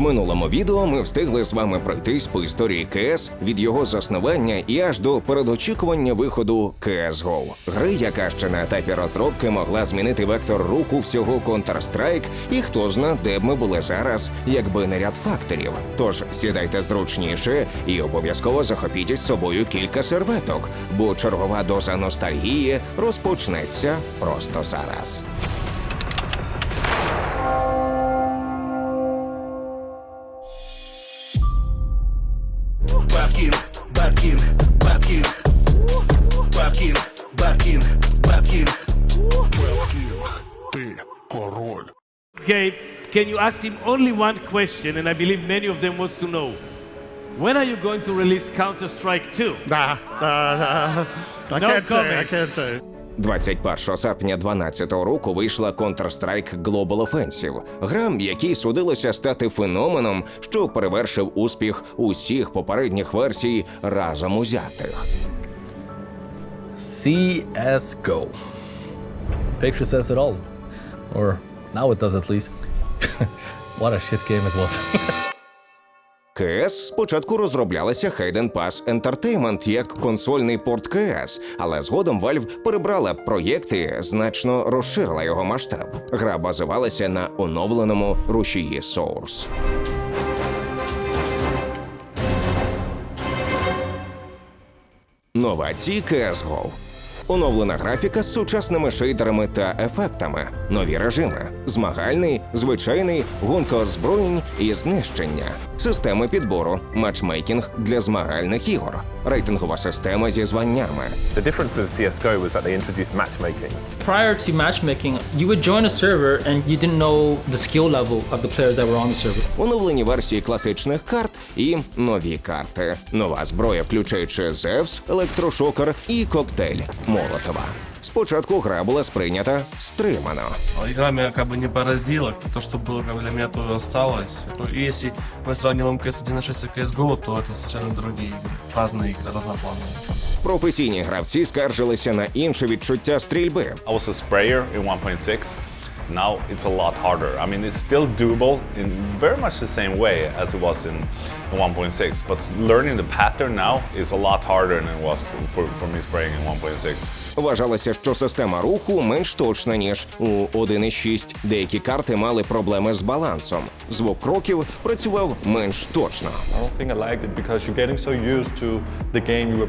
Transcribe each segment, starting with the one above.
минулому відео ми встигли з вами пройтись по історії КС від його заснування і аж до передочікування виходу CSGO. гри, яка ще на етапі розробки могла змінити вектор руху всього Counter-Strike, і хто зна, де б ми були зараз, якби не ряд факторів. Тож сідайте зручніше і обов'язково захопіть із собою кілька серветок, бо чергова доза ностальгії розпочнеться просто зараз. Gabe, can you ask him only one question? And I believe many of them wants to know. When are you going to release Counter-Strike 2? Nah, nah, nah. I No can't comment. say. I can't say. 21 серпня 2012 року вийшла Counter-Strike Global Offensive, гра, якій судилося стати феноменом, що перевершив успіх усіх попередніх версій разом узятих. CSGO. Picture says it all. Or now it does at least. what a shit game it was. КС спочатку розроблялася Hayden Pass Entertainment як консольний порт КС, але згодом Valve перебрала проєкт і значно розширила його масштаб. Гра базувалася на оновленому рушії Source. Новації CSGO. Оновлена графіка з сучасними шейдерами та ефектами, нові режими, змагальний, звичайний, гонка озброєнь і знищення, системи підбору, матчмейкінг для змагальних ігор, рейтингова система зі званнями, The difference with CSGO was that they introduced matchmaking. prior to matchmaking, you would join a server and you didn't know the skill level of the players that were on the server. оновлені версії класичних карт і нові карти, нова зброя, включаючи Зевс, електрошокер і коктейль Молотова. Спочатку гра була сприйнята стримано. Игра меня как бы не поразила, то, что было как бы для меня, тоже осталось. Ну, и если мы сравниваем CS 1.6 и CSGO, то это совершенно другие игры, разные игры, разноплановые. Професійні гравці скаржилися на інше відчуття стрільби. I was a sprayer in 1.6. Now it's a lot harder. I mean, it's still doable in very much the same way as it was in, in 1.6, but learning the pattern now is a lot harder than it was for, for, for me spraying in 1.6. Вважалося, що система руху менш точна ніж у 1.6. Деякі карти мали проблеми з балансом. Звук кроків працював менш точно. You you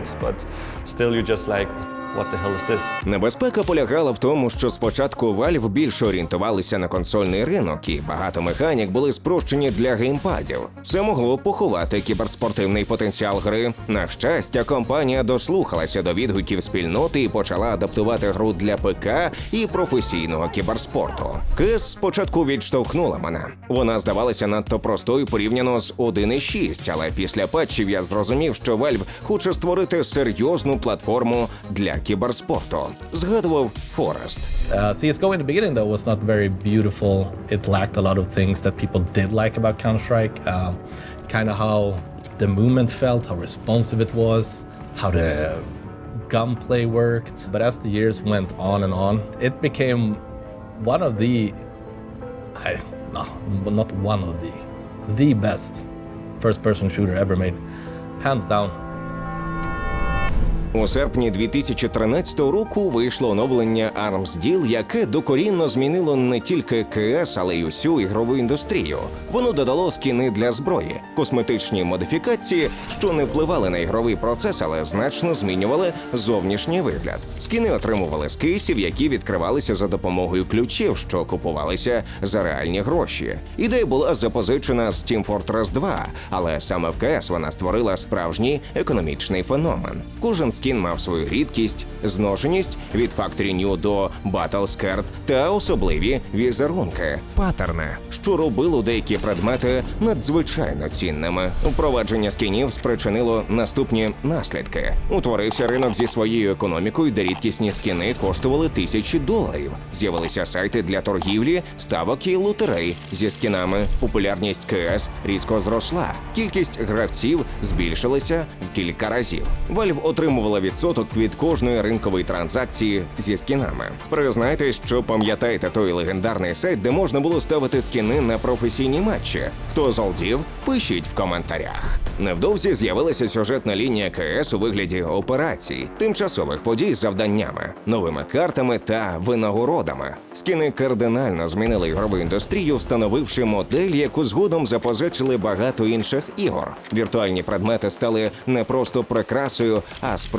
you still you're just like, what the hell is this? Небезпека полягала в тому, що спочатку Valve більше орієнтувалися на консольний ринок, і багато механік були спрощені для геймпадів. Це могло поховати кіберспортивний потенціал гри. На щастя, компанія дослухалася до відгуків спільноти і почала адаптувати гру для ПК і професійного кіберспорту. КС спочатку відштовхнула мене. Вона здавалася надто простою порівняно з 1.6, але після патчів я зрозумів, що Valve хоче створити серйозну платформу для кіберспорту. Згадував Форест. Uh, CSGO in the beginning, though, was not very beautiful. It lacked a lot of things that people did like about Counter Strike. Um, kind of how the movement felt, how responsive it was, how the gunplay worked. But as the years went on and on, it became one of the, I no, not one of the, the best first-person shooter ever made, hands down. У серпні 2013 року вийшло оновлення Arms Deal, яке докорінно змінило не тільки КС, але й усю ігрову індустрію. Воно додало скіни для зброї, косметичні модифікації, що не впливали на ігровий процес, але значно змінювали зовнішній вигляд. Скіни отримували з кейсів, які відкривалися за допомогою ключів, що купувалися за реальні гроші. Ідея була запозичена з Team Fortress 2, але саме в КС вона створила справжній економічний феномен. Кожен скін мав свою рідкість, зношеність від Factory New до Battle Scared та особливі візерунки, паттерни, що робило деякі предмети надзвичайно цінними. Впровадження скінів спричинило наступні наслідки. Утворився ринок зі своєю економікою, де рідкісні скіни коштували тисячі доларів. З'явилися сайти для торгівлі, ставок і лотерей зі скінами. Популярність КС різко зросла. Кількість гравців збільшилася в кілька разів. Valve отримувала отримувала відсоток від кожної ринкової транзакції зі скінами. Признайтесь, що пам'ятаєте той легендарний сайт, де можна було ставити скіни на професійні матчі. Хто золдів, пишіть в коментарях. Невдовзі з'явилася сюжетна лінія КС у вигляді операцій, тимчасових подій з завданнями, новими картами та винагородами. Скіни кардинально змінили ігрову індустрію, встановивши модель, яку згодом запозичили багато інших ігор. Віртуальні предмети стали не просто прикрасою, а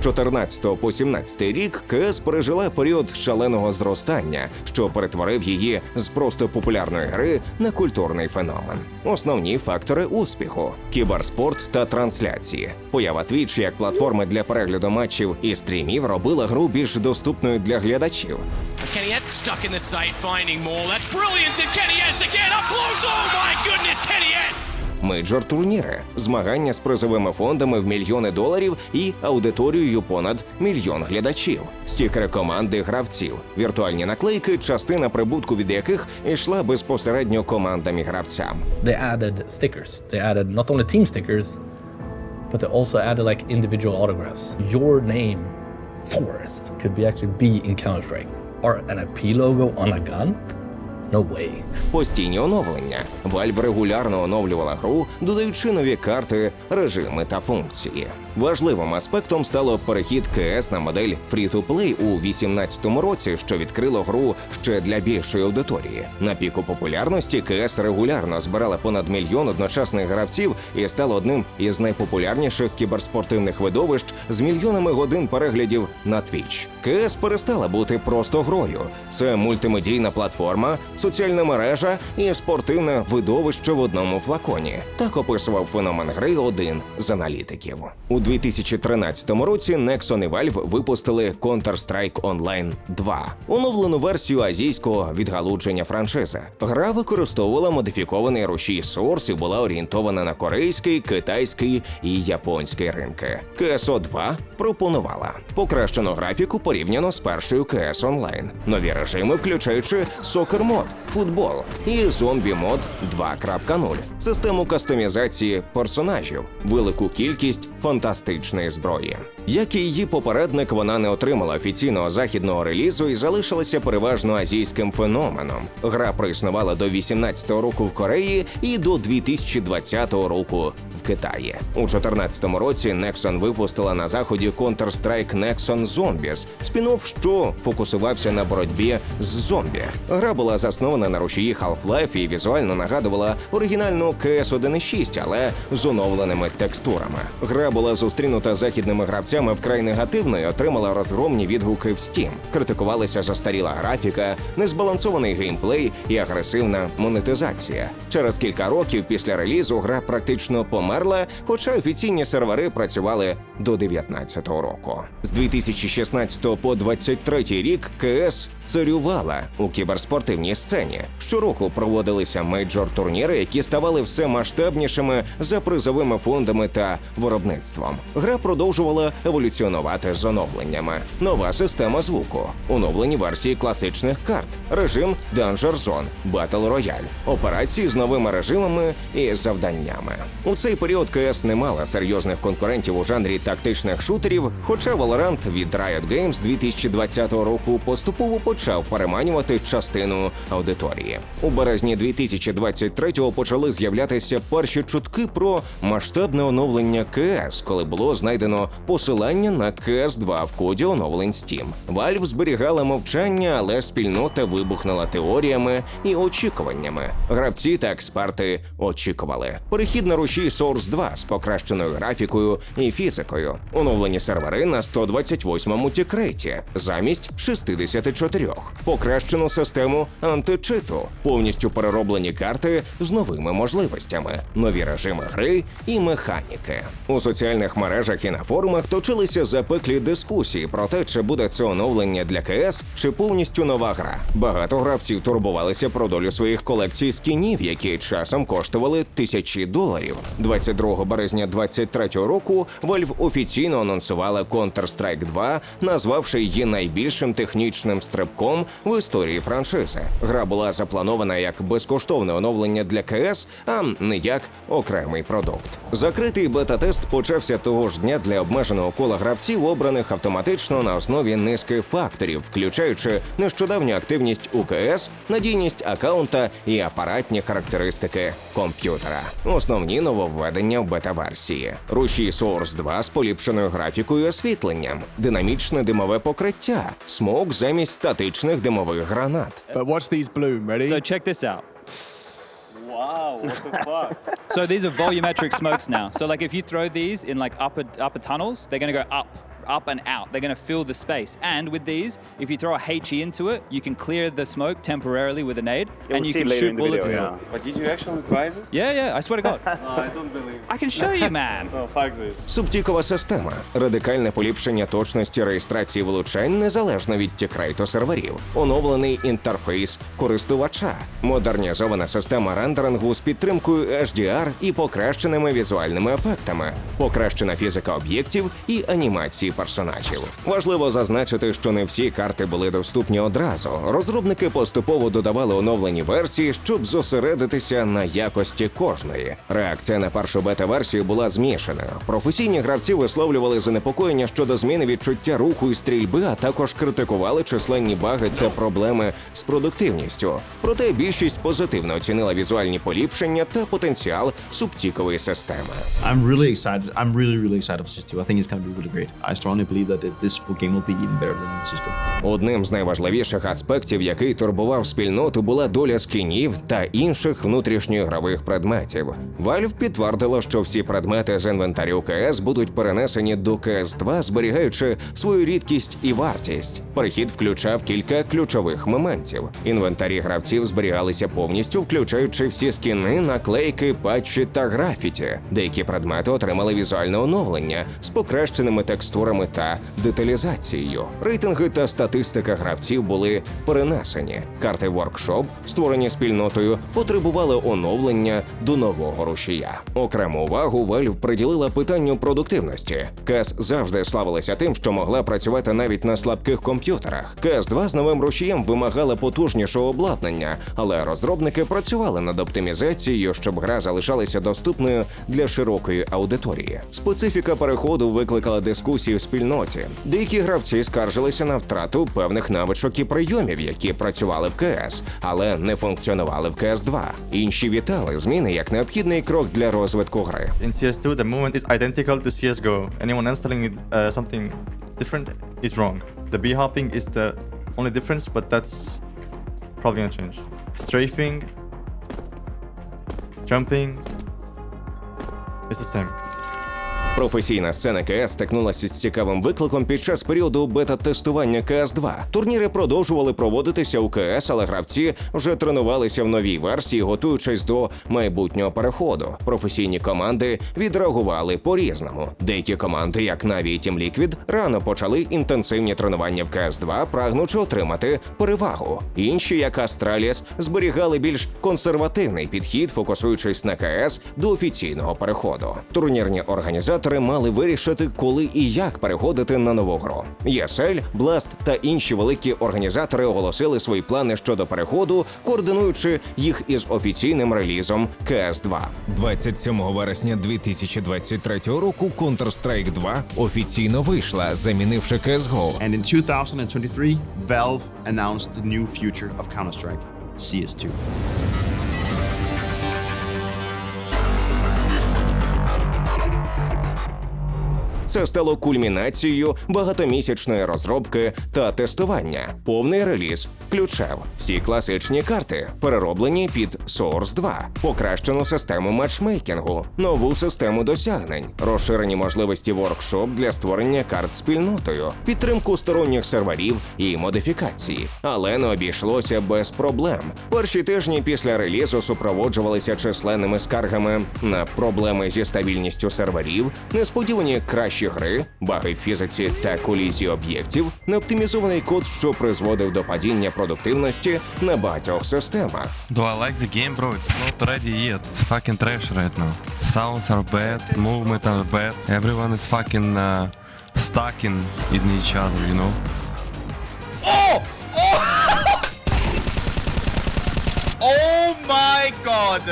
З 14 по 17 рік КС пережила період шаленого зростання, що перетворив її з просто популярної гри на культурний феномен. Основні фактори успіху: кіберспорт та трансляції. Поява Twitch як платформи для перегляду матчів і стрімів робила гру більш доступною для глядачів. Kenny S stuck in the site. Мейджор турніри, змагання з призовими фондами в мільйони доларів і аудиторією понад мільйон глядачів, стікери команди гравців, віртуальні наклейки, частина прибутку від яких йшла безпосередньо командам і гравцям. They added stickers. They added not only team stickers, but they also added like individual autographs. Your name, Forrest, could be actually be in Counter Strike. Or an IP logo on a gun? No way. Постійні оновлення. Valve регулярно оновлювала гру, додаючи нові карти, режими та функції. Важливим аспектом стало перехід КС на модель Free-to-Play у 2018 році, що відкрило гру ще для більшої аудиторії. На піку популярності КС регулярно збирала понад мільйон одночасних гравців і стала одним із найпопулярніших кіберспортивних видовищ з мільйонами годин переглядів на Twitch. КС перестала бути просто грою. Це мультимедійна платформа, соціальна мережа і спортивне видовище в одному флаконі. Так описував феномен гри один з аналітиків. У 2013 році Nexon і Valve випустили Counter-Strike Online 2, оновлену версію азійського відгалудження франшизи. Гра використовувала модифікований рушій Source і була орієнтована на корейський, китайський і японський ринки. KSO 2 пропонувала покращену графіку порівняно з першою CS Online, нові режими, включаючи Soccer мод, футбол і зомбі мод 2.0, систему кастомізації персонажів, велику кількість фантастичної зброї. Як і її попередник, вона не отримала офіційного західного релізу і залишилася переважно азійським феноменом. Гра проіснувала до 18-го року в Кореї і до 2020 року Китаї. У 2014 році Nexon випустила на заході Counter-Strike Nexon Zombies, спін-офф, що фокусувався на боротьбі з зомбі. Гра була заснована на рушії Half-Life і візуально нагадувала оригінальну CS 1.6, але з оновленими текстурами. Гра була зустрінута західними гравцями вкрай негативно і отримала розгромні відгуки в Steam. Критикувалася застаріла графіка, незбалансований геймплей і агресивна монетизація. Через кілька років після релізу гра практично померла, хоча офіційні сервери працювали до 2019 року. З 2016 по 23 рік КС царювала у кіберспортивній сцені. Щороку проводилися мейджор-турніри, які ставали все масштабнішими за призовими фондами та виробництвом. Гра продовжувала еволюціонувати з оновленнями. Нова система звуку, оновлені версії класичних карт, режим Danger Zone, Battle Royale, операції з новими режимами і завданнями. У цей період КС не мала серйозних конкурентів у жанрі тактичних шутерів, хоча Valorant від Riot Games 2020 року поступово почав переманювати частину аудиторії. У березні 2023-го почали з'являтися перші чутки про масштабне оновлення КС, коли було знайдено посилання на КС 2 в коді оновлень Steam. Valve зберігала мовчання, але спільнота вибухнула теоріями і очікуваннями. Гравці та експерти очікували. Перехід на рушій Source 2 з покращеною графікою і фізикою. Оновлені сервери на 128-му тікреті замість 64. Покращену систему античиту, повністю перероблені карти з новими можливостями, нові режими гри і механіки. У соціальних мережах і на форумах точилися запеклі дискусії про те, чи буде це оновлення для КС, чи повністю нова гра. Багато гравців турбувалися про долю своїх колекцій скінів, які часом коштували тисячі доларів. 22 березня 23 року Valve офіційно анонсувала Counter-Strike 2, назвавши її найбільшим технічним стрибком в історії франшизи. Гра була запланована як безкоштовне оновлення для КС, а не як окремий продукт. Закритий бета-тест почався того ж дня для обмеженого кола гравців, обраних автоматично на основі низки факторів, включаючи нещодавню активність УКС, надійність акаунта і апаратні характеристики комп'ютера. Основні нововведення в бета-версії: руші Source 2 з поліпшеною графікою і освітленням, динамічне димове покриття, смок замість статичних димових гранат. But watch these bloom. Ready? So check this out. Wow, what the fuck? so these are volumetric smokes now. So like if you throw these in like upper upper tunnels, they're gonna go up, up and out. They're gonna fill the space. And with these, if you throw a HE into it, you can clear the smoke temporarily with a nade, and you can shoot bullets through it. But did you actually try this? Yeah, yeah. I swear to God. No, I don't believe. I can show you, man. No, fuck this. Субтікова система радикальне поліпшення точності реєстрації влучань незалежно від тікрейту серверів, оновлений інтерфейс користувача, модернізована система рендерингу з підтримкою HDR і покращеними візуальними ефектами, покращена фізика об'єктів і анімації персонажів. Важливо зазначити, що не всі карти були доступні одразу. Розробники поступово додавали оновлені версії, щоб зосередитися на якості кожної. Реакція на першу бета-версію була змішаною. Професійні гравці висловлювали занепокоєння щодо зміни відчуття руху і стрільби, а також критикували численні баги та проблеми з продуктивністю. Проте більшість позитивно оцінила візуальні поліпшення та потенціал субтікової системи. I'm really excited. I'm really, really excited for Cis 2. I think it's going to be really great. I strongly believe that. Одним з найважливіших аспектів, який турбував спільноту, була доля скінів та інших внутрішньоігрових предметів. Valve підтвердило, що всі предмети з інвентарю КС будуть перенесені до КС 2, зберігаючи свою рідкість і вартість. Перехід включав кілька ключових моментів. Інвентарі гравців зберігалися повністю, включаючи всі скіни, наклейки, патчі та графіті. Деякі предмети отримали візуальне оновлення з покращеними текстурами та деталізацією. Рейтинги та статистика гравців були перенесені. Карти Workshop, створені спільнотою, потребували оновлення до нового рушія. Окрему увагу Valve приділила питанню продуктивності. КС завжди славилася тим, що могла працювати навіть на слабких комп'ютерах. КС 2 з новим рушієм вимагала потужнішого обладнання, але розробники працювали над оптимізацією, щоб гра залишалася доступною для широкої аудиторії. Специфіка переходу викликала дискусії в спільноті. Деякі гравці скаржилися на втрату певних навичок і прийомів, які працювали в КС, але не функціонували в КС 2 Інші вітали зміни як необхідний крок для розвитку гри. In CS2, the movement is identical to CSGO. Anyone else telling me uh, something different is wrong. The B hopping is the only difference, but that's probably gonna change. Strafing, jumping is the same. Професійна сцена КС стикнулася з цікавим викликом під час періоду бета-тестування КС 2 Турніри продовжували проводитися у КС, але гравці вже тренувалися в новій версії, готуючись до майбутнього переходу. Професійні команди відреагували по-різному. Деякі команди, як Na'Vi і Team Liquid, рано почали інтенсивні тренування в КС 2 прагнучи отримати перевагу. Інші, як Astralis, зберігали більш консервативний підхід, фокусуючись на КС до офіційного переходу. Турнірні організатори мали вирішити, коли і як переходити на нову гру. ESL, Blast та інші великі організатори оголосили свої плани щодо переходу, координуючи їх із офіційним релізом КС 2 27 вересня 2023 року Counter-Strike 2 офіційно вийшла, замінивши CSGO. And in 2023, Valve announced the new future of Counter-Strike, CS2. Це стало кульмінацією багатомісячної розробки та тестування. Повний реліз включав всі класичні карти, перероблені під Source 2, покращену систему матчмейкінгу, нову систему досягнень, розширені можливості воркшоп для створення карт спільнотою, підтримку сторонніх серверів і модифікації. Але не обійшлося без проблем. Перші тижні після релізу супроводжувалися численними скаргами на проблеми зі стабільністю серверів, несподівані кращі гри, баги в фізиці та колізії об'єктів, неоптимізований код, що призводив до падіння продуктивності на багатьох системах. Do I like the game, bro? It's not ready yet. It's fucking trash right now. Sounds are bad, movement are bad. Everyone is fucking uh, stuck in, in each other, you know? Oh! Oh! oh my god!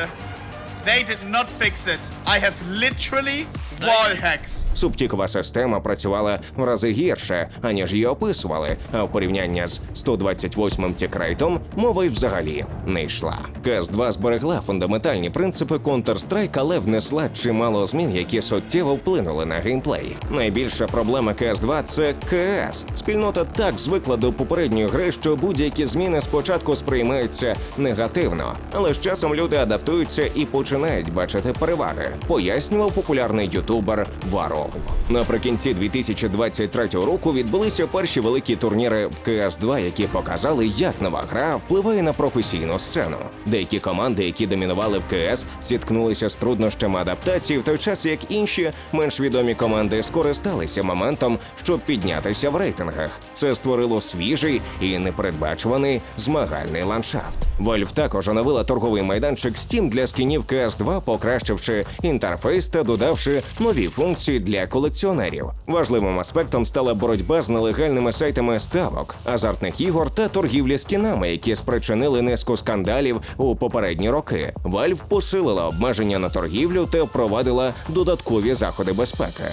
They did not fix it. I have literally wall hacks. Субтікова система працювала в рази гірше, аніж її описували, а в порівнянні з 128-м тікрейтом мова й взагалі не йшла. КС-2 зберегла фундаментальні принципи Counter-Strike, але внесла чимало змін, які суттєво вплинули на геймплей. Найбільша проблема КС-2 – це КС. Спільнота так звикла до попередньої гри, що будь-які зміни спочатку сприймаються негативно, але з часом люди адаптуються і починають бачити переваги, пояснював популярний ютубер Варо. Наприкінці 2023 року відбулися перші великі турніри в КС-2, які показали, як нова гра впливає на професійну сцену. Деякі команди, які домінували в КС, зіткнулися з труднощами адаптації, в той час як інші менш відомі команди скористалися моментом, щоб піднятися в рейтингах. Це створило свіжий і непередбачуваний змагальний ландшафт. Valve також оновила торговий майданчик Steam для скінів КС-2, покращивши інтерфейс та додавши нові функції для колекціонерів. Важливим аспектом стала боротьба з нелегальними сайтами ставок, азартних ігор та торгівлі скінами, які спричинили низку скандалів у попередні роки. Valve посилила обмеження на торгівлю та впровадила додаткові заходи безпеки.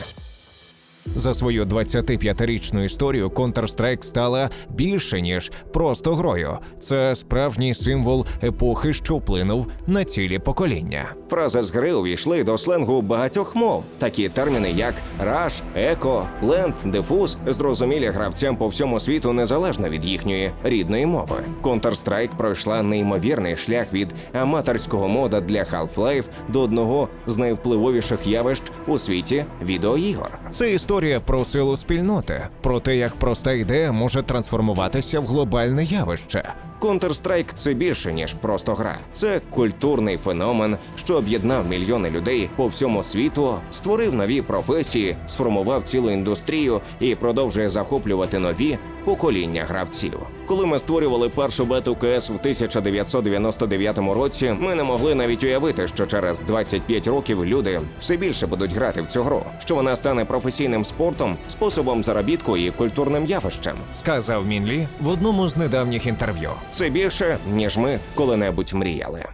За свою 25-річну історію Counter-Strike стала більше ніж просто грою. Це справжній символ епохи, що вплинув на цілі покоління. Фрази з гри увійшли до сленгу багатьох мов. Такі терміни, як раш, еко, ленд, дифуз, зрозумілі гравцям по всьому світу незалежно від їхньої рідної мови. Counter-Strike пройшла неймовірний шлях від аматорського мода для Half-Life до одного з найвпливовіших явищ у світі відеоігор. Це історія про силу спільноти, про те, як проста ідея може трансформуватися в глобальне явище. Counter-Strike – це більше ніж просто гра. Це культурний феномен, що об'єднав мільйони людей по всьому світу, створив нові професії, сформував цілу індустрію і продовжує захоплювати нові покоління гравців. Коли ми створювали першу бету КС в 1999 році, ми не могли навіть уявити, що через 25 років люди все більше будуть грати в цю гру, що вона стане професійним спортом, способом заробітку і культурним явищем, сказав Мінлі в одному з недавніх інтерв'ю. Це більше ніж ми коли-небудь мріяли.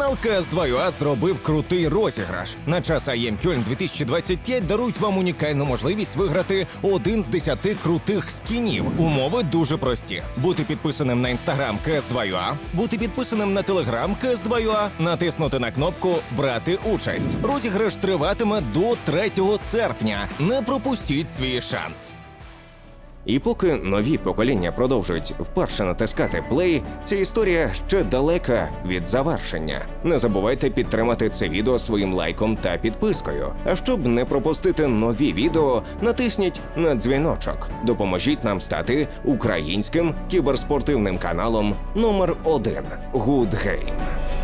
Канал КС2UA зробив крутий розіграш. На час IEM Кёльн 2025 дарують вам унікальну можливість виграти один з десяти крутих скінів. Умови дуже прості: бути підписаним на інстаграм КС2UA, бути підписаним на телеграм КС2UA, натиснути на кнопку Брати участь. Розіграш триватиме до 3 серпня. Не пропустіть свій шанс. І поки нові покоління продовжують вперше натискати плей, ця історія ще далека від завершення. Не забувайте підтримати це відео своїм лайком та підпискою. А щоб не пропустити нові відео, натисніть на дзвіночок. Допоможіть нам стати українським кіберспортивним каналом номер один Good Game.